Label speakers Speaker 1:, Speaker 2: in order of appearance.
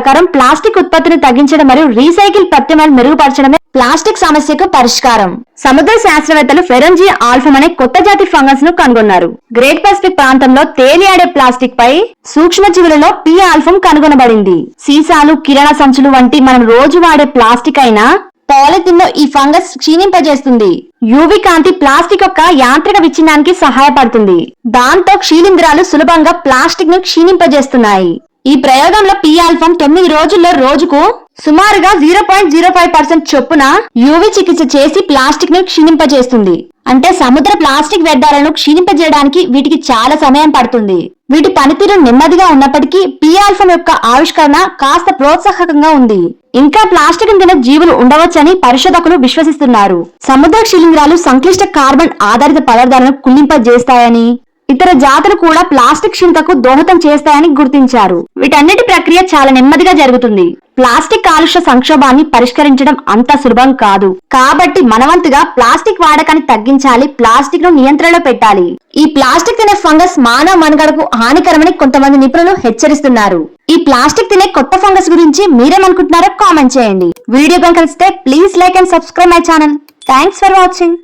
Speaker 1: ప్రకారం ప్లాస్టిక్ ఉత్పత్తిని తగ్గించడం మరియు రీసైకిల్ ప్రత్యామ్నాయాలు మెరుగుపరచడమే ప్లాస్టిక్ సమస్యకు పరిష్కారం. సముద్ర శాస్త్రవేత్తలు ఫెరంజీ ఆల్ఫమ్ అనే కొత్త జాతి ఫంగస్ను కనుగొన్నారు. గ్రేట్ పసిఫిక్ ప్రాంతంలో తేలియాడే ప్లాస్టిక్ పై సూక్ష్మజీవులలో పి ఆల్ఫమ్ కనుగొనబడింది. సీసాలు కిరణ సంచులు వంటి మనం రోజు వాడే ప్లాస్టిక్ అయినా పాలిథిన్లో ఈ ఫంగస్ క్షీణింపజేస్తుంది. యూవి కాంతి ప్లాస్టిక్ యొక్క యాంత్రిక విచ్ఛిన్నానికి సహాయపడుతుంది. దాంతో క్షీలింద్రాలు సులభంగా ప్లాస్టిక్ను క్షీణింపజేస్తున్నాయి. ఈ ప్రయోగంలో పి తొమ్మిది రోజుల్లో రోజుకు సుమారుగా zero point zero five percent చొప్పున యూవి చికిత్స చేసి ప్లాస్టిక్ను క్షీణింపజేస్తుంది. అంటే సముద్ర ప్లాస్టిక్ వ్యర్థాలను క్షీణింపజేయడానికి వీటికి చాలా సమయం పడుతుంది. వీటి పనితీరు నెమ్మదిగా ఉన్నప్పటికీ పి యొక్క ఆవిష్కరణ కాస్త ప్రోత్సాహకంగా ఉంది. ఇంకా ప్లాస్టిక్ తిన జీవులు ఉండవచ్చని పరిశోధకులు విశ్వసిస్తున్నారు. సముద్ర శిలింద్రాలు సంక్లిష్ట కార్బన్ ఆధారిత పదార్థాలను కుళ్ళింపజేస్తాయని ఇతర జాతులు కూడా ప్లాస్టిక్ క్షీణతకు దోహదం చేస్తాయని గుర్తించారు. వీటన్నిటి ప్రక్రియ చాలా నెమ్మదిగా జరుగుతుంది. ప్లాస్టిక్ కాలుష్య సంక్షోభాన్ని పరిష్కరించడం అంత సులభం కాదు. కాబట్టి మనవంతుగా ప్లాస్టిక్ వాడకాన్ని తగ్గించాలి ప్లాస్టిక్ను నియంత్రణలో పెట్టాలి. ఈ ప్లాస్టిక్ తినే ఫంగస్ మానవ మనుగడకు హానికరమని కొంతమంది నిపుణులు హెచ్చరిస్తున్నారు. ఈ ప్లాస్టిక్ తినే కొత్త ఫంగస్ గురించి మీరేమనుకుంటున్నారో కామెంట్ చేయండి. వీడియో కనుక please like and subscribe my channel. Thanks for watching.